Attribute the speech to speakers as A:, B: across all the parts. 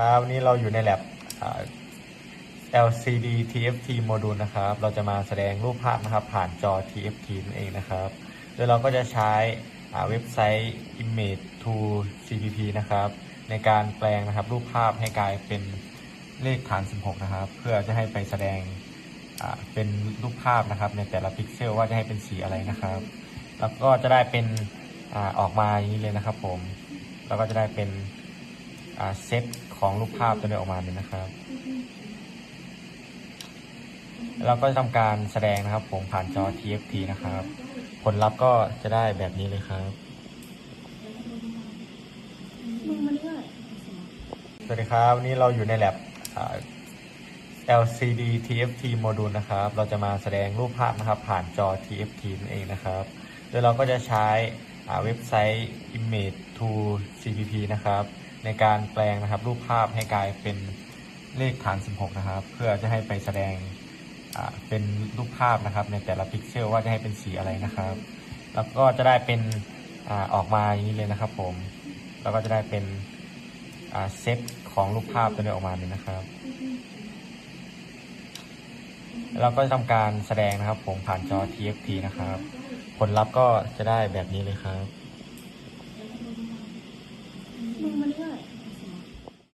A: ครับวันนี้เราอยู่ใน lab LCD TFT โมดูลนะครับ เราจะมาแสดงรูปภาพนะครับ ผ่านจอ TFT นั่นเองนะครับ โดยเราก็จะใช้เว็บไซต์ Image to CPP นะครับ ในการแปลงนะครับรูปภาพให้กลายเป็นเลขฐาน 16 นะครับ เพื่อจะให้ไปแสดงเป็นรูปภาพนะครับ ในแต่ละพิกเซลว่าจะให้เป็นสีอะไรนะครับ แล้วก็จะได้เป็นอออกมาอย่างนี้เลยนะครับผม แล้วก็จะได้เป็น เซตของรูปภาพตัวนี้ออกมาเลยนะครับ เราก็จะทำการแสดงนะครับผมผ่านจอ TFT นะครับ ผลลัพธ์ก็จะได้แบบนี้เลยครับสวัสดีครับ วันนี้เราอยู่ใน lab อ่า LCD TFT โมดูลนะครับ เราจะมาแสดงรูปภาพนะครับ ผ่านจอ TFT นั่นเองนะครับ โดยเราก็จะใช้เว็บไซต์ Image to CPP นะครับ ในการแปลงนะครับ รูปภาพให้กลายเป็นเลขฐาน 16 นะครับ เพื่อจะให้ไปแสดงเป็นรูปภาพนะครับ ในแต่ละพิกเซลว่าจะให้เป็นสีอะไรนะครับ แล้วก็จะได้เป็นอออกมาอย่างนี้เลยนะครับ ผม แล้วก็จะได้เป็นเซตของรูปภาพตัวนี้ออกมาเลยนะครับเราก็จะทำการแสดงนะครับ ผมผ่านจอ TFT นะครับ ผลลัพธ์ก็จะได้แบบนี้เลยครับ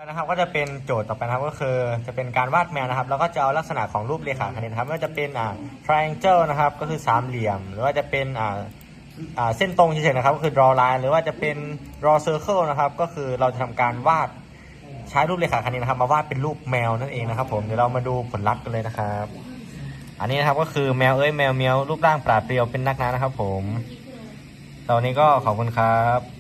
A: นะครับก็จะเป็นโจทย์ต่อไปนะครับก็คือจะเป็นการวาดแมวนะครับ แล้วก็จะเอาลักษณะของรูปเรขาคณิตนะครับไม่ว่าจะเป็นอ่า triangle นะครับก็คือสามเหลี่ยม หรือว่าจะเป็นอ่าอ่าเส้นตรงเฉยๆนะครับก็คือ draw line หรือว่าจะเป็น draw circle นะครับก็คือเราจะทำการวาดใช้รูปเรขาคณิตนะครับมาวาดเป็นรูปแมวนั่นเองนะครับผมเดี๋ยวเรามาดูผลลัพธ์กันเลยนะครับ อันนี้นะครับก็คือแมวเอ้ยแมวเมียวรูปร่างปราดเปรียวเป็นนักนะนะครับ ผมตอนนี้ก็ขอบคุณครับ